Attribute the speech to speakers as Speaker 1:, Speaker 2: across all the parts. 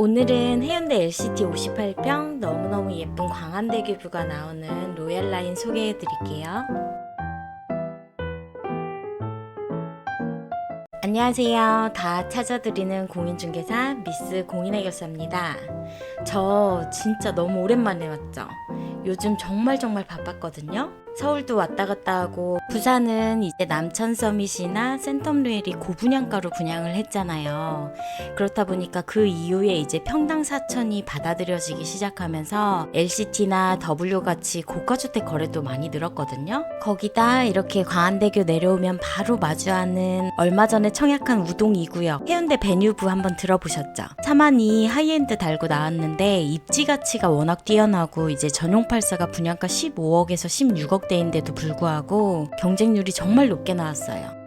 Speaker 1: 오늘은 해운대 LCT 58평 너무너무 예쁜 광안대교 뷰가 나오는 로얄라인 소개해 드릴게요. 안녕하세요. 다 찾아드리는 공인중개사 미스 공인해결사입니다. 저 진짜 너무 오랜만에 왔죠. 요즘 정말 정말 바빴거든요. 서울도 왔다 갔다 하고 부산은 이제 남천 서밋이나 센텀루엘이 고분양가로 분양을 했잖아요. 그렇다 보니까 그 이후에 이제 평당 4천이 받아들여지기 시작하면서 LCT나 W 같이 고가 주택 거래도 많이 늘었거든요. 거기다 이렇게 광안대교 내려오면 바로 마주하는 얼마 전에 청약한 우동 2구역 해운대 베뉴브 한번 들어보셨죠? 차만이 하이엔드 달고 나왔는데 입지 가치가 워낙 뛰어나고 이제 전용 84가 분양가 15억에서 16억 대인데도 불구하고 경쟁률이 정말 높게 나왔어요.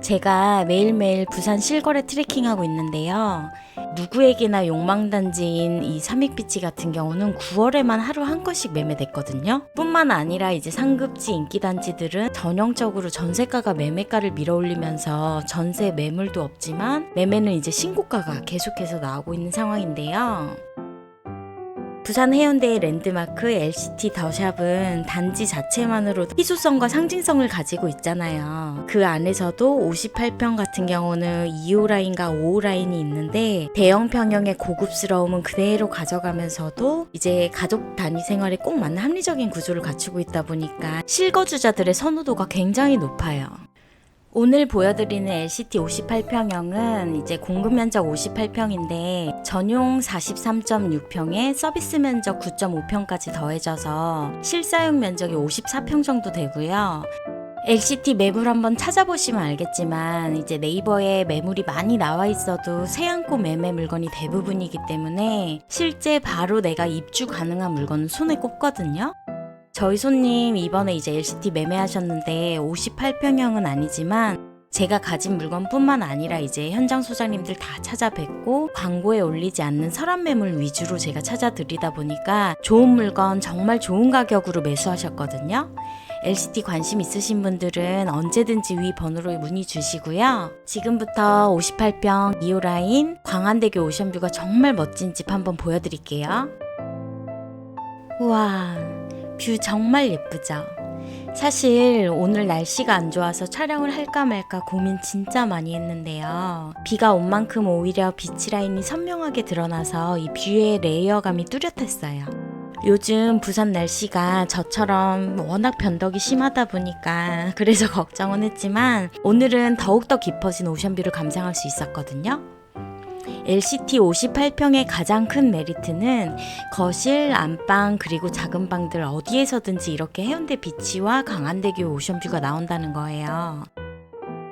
Speaker 1: 제가 매일매일 부산 실거래 트래킹하고 있는데요. 누구에게나 욕망단지인 이 삼익비치 같은 경우는 9월에만 하루 한 건씩 매매됐거든요. 뿐만 아니라 이제 상급지 인기단지들은 전형적으로 전세가가 매매가를 밀어올리면서 전세 매물도 없지만 매매는 이제 신고가가 계속해서 나오고 있는 상황인데요. 부산 해운대의 랜드마크 LCT 더샵은 단지 자체만으로도 희소성과 상징성을 가지고 있잖아요. 그 안에서도 58평 같은 경우는 2호 라인과 5호 라인이 있는데 대형 평형의 고급스러움은 그대로 가져가면서도 이제 가족 단위 생활에 꼭 맞는 합리적인 구조를 갖추고 있다 보니까 실거주자들의 선호도가 굉장히 높아요. 오늘 보여드리는 LCT 58평형은 이제 공급 면적 58평인데 전용 43.6평에 서비스 면적 9.5평까지 더해져서 실사용 면적이 54평 정도 되고요. LCT 매물 한번 찾아보시면 알겠지만 이제 네이버에 매물이 많이 나와 있어도 세안고 매매 물건이 대부분이기 때문에 실제 바로 내가 입주 가능한 물건은 손에 꼽거든요. 저희 손님 이번에 이제 LCT 매매하셨는데 58평형은 아니지만 제가 가진 물건뿐만 아니라 이제 현장 소장님들 다 찾아뵙고 광고에 올리지 않는 서랍 매물 위주로 제가 찾아드리다 보니까 좋은 물건 정말 좋은 가격으로 매수하셨거든요. LCT 관심 있으신 분들은 언제든지 위 번호로 문의 주시고요. 지금부터 58평 2호 라인 광안대교 오션뷰가 정말 멋진 집 한번 보여드릴게요. 우와, 뷰 정말 예쁘죠? 사실 오늘 날씨가 안 좋아서 촬영을 할까 말까 고민 진짜 많이 했는데요. 비가 온 만큼 오히려 비치 라인이 선명하게 드러나서 이 뷰의 레이어감이 뚜렷했어요. 요즘 부산 날씨가 저처럼 워낙 변덕이 심하다 보니까 그래서 걱정은 했지만 오늘은 더욱더 깊어진 오션뷰를 감상할 수 있었거든요. LCT 58평의 가장 큰 메리트는 거실, 안방, 그리고 작은 방들 어디에서든지 이렇게 해운대 비치와 강안대교 오션뷰가 나온다는 거예요.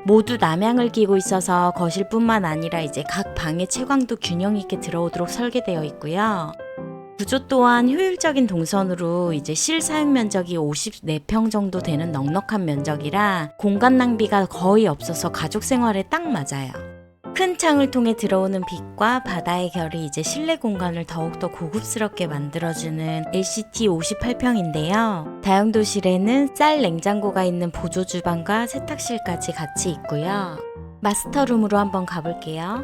Speaker 1: 모두 남향을 끼고 있어서 거실뿐만 아니라 이제 각 방의 채광도 균형 있게 들어오도록 설계되어 있고요. 구조 또한 효율적인 동선으로 이제 실 사용 면적이 54평 정도 되는 넉넉한 면적이라 공간 낭비가 거의 없어서 가족 생활에 딱 맞아요. 큰 창을 통해 들어오는 빛과 바다의 결이 이제 실내 공간을 더욱더 고급스럽게 만들어주는 LCT 58평인데요. 다용도실에는 쌀 냉장고가 있는 보조 주방과 세탁실까지 같이 있고요. 마스터룸으로 한번 가볼게요.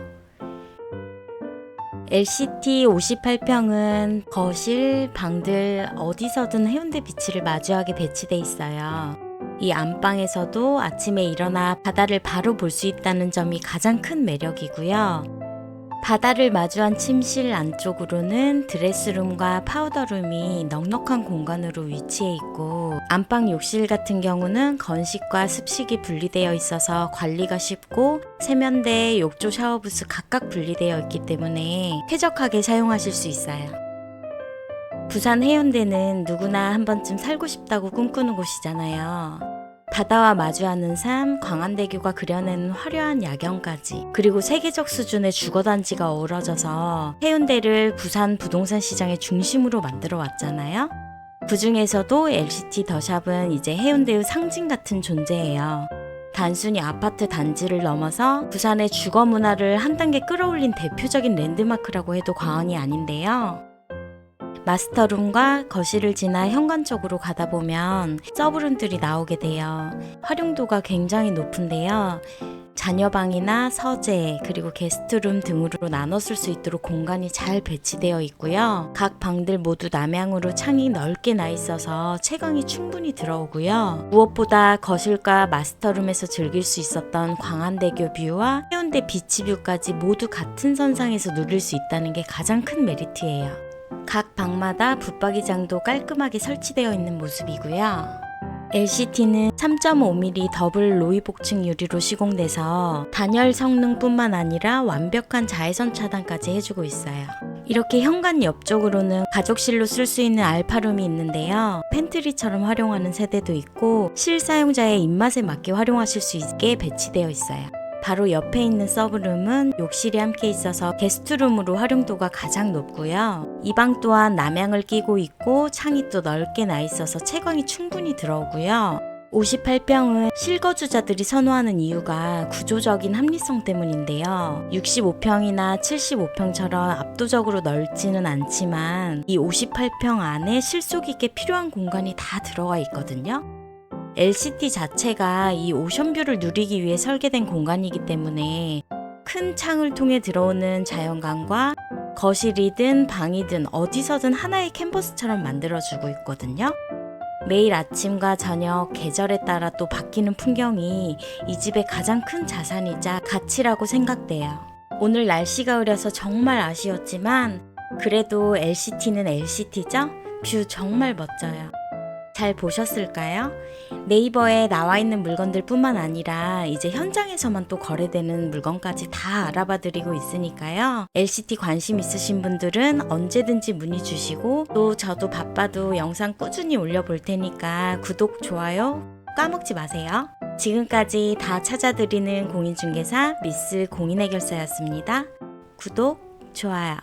Speaker 1: LCT 58평은 거실, 방들 어디서든 해운대 비치를 마주하게 배치돼 있어요. 이 안방에서도 아침에 일어나 바다를 바로 볼 수 있다는 점이 가장 큰 매력이고요. 바다를 마주한 침실 안쪽으로는 드레스룸과 파우더룸이 넉넉한 공간으로 위치해 있고 안방 욕실 같은 경우는 건식과 습식이 분리되어 있어서 관리가 쉽고 세면대, 욕조 샤워부스 각각 분리되어 있기 때문에 쾌적하게 사용하실 수 있어요. 부산 해운대는 누구나 한 번쯤 살고 싶다고 꿈꾸는 곳이잖아요. 바다와 마주하는 삶, 광안대교가 그려내는 화려한 야경까지, 그리고 세계적 수준의 주거단지가 어우러져서 해운대를 부산 부동산 시장의 중심으로 만들어 왔잖아요. 그 중에서도 LCT 더샵은 이제 해운대의 상징 같은 존재예요. 단순히 아파트 단지를 넘어서 부산의 주거 문화를 한 단계 끌어올린 대표적인 랜드마크라고 해도 과언이 아닌데요. 마스터룸과 거실을 지나 현관 쪽으로 가다 보면 서브룸들이 나오게 돼요. 활용도가 굉장히 높은데요. 자녀방이나 서재, 그리고 게스트룸 등으로 나눠 쓸 수 있도록 공간이 잘 배치되어 있고요. 각 방들 모두 남향으로 창이 넓게 나 있어서 채광이 충분히 들어오고요. 무엇보다 거실과 마스터룸에서 즐길 수 있었던 광안대교 뷰와 해운대 비치뷰까지 모두 같은 선상에서 누릴 수 있다는 게 가장 큰 메리트예요. 각 방마다 붙박이장도 깔끔하게 설치되어 있는 모습이고요. LCT는 3.5mm 더블 로이 복층 유리로 시공돼서 단열 성능뿐만 아니라 완벽한 자외선 차단까지 해주고 있어요. 이렇게 현관 옆쪽으로는 가족실로 쓸 수 있는 알파룸이 있는데요. 팬트리처럼 활용하는 세대도 있고 실사용자의 입맛에 맞게 활용하실 수 있게 배치되어 있어요. 바로 옆에 있는 서브룸은 욕실이 함께 있어서 게스트룸으로 활용도가 가장 높고요. 이 방 또한 남향을 끼고 있고 창이 또 넓게 나 있어서 채광이 충분히 들어오고요. 58평은 실거주자들이 선호하는 이유가 구조적인 합리성 때문인데요. 65평이나 75평처럼 압도적으로 넓지는 않지만 이 58평 안에 실속 있게 필요한 공간이 다 들어가 있거든요. LCT 자체가 이 오션뷰를 누리기 위해 설계된 공간이기 때문에 큰 창을 통해 들어오는 자연광과 거실이든 방이든 어디서든 하나의 캔버스처럼 만들어주고 있거든요. 매일 아침과 저녁 계절에 따라 또 바뀌는 풍경이 이 집의 가장 큰 자산이자 가치라고 생각돼요. 오늘 날씨가 흐려서 정말 아쉬웠지만 그래도 LCT는 LCT죠? 뷰 정말 멋져요. 잘 보셨을까요? 네이버에 나와 있는 물건들 뿐만 아니라 이제 현장에서만 또 거래되는 물건까지 다 알아봐 드리고 있으니까요. LCT 관심 있으신 분들은 언제든지 문의 주시고 또 저도 바빠도 영상 꾸준히 올려볼 테니까 구독, 좋아요 까먹지 마세요. 지금까지 다 찾아드리는 공인중개사 미스 공인해결사였습니다. 구독, 좋아요.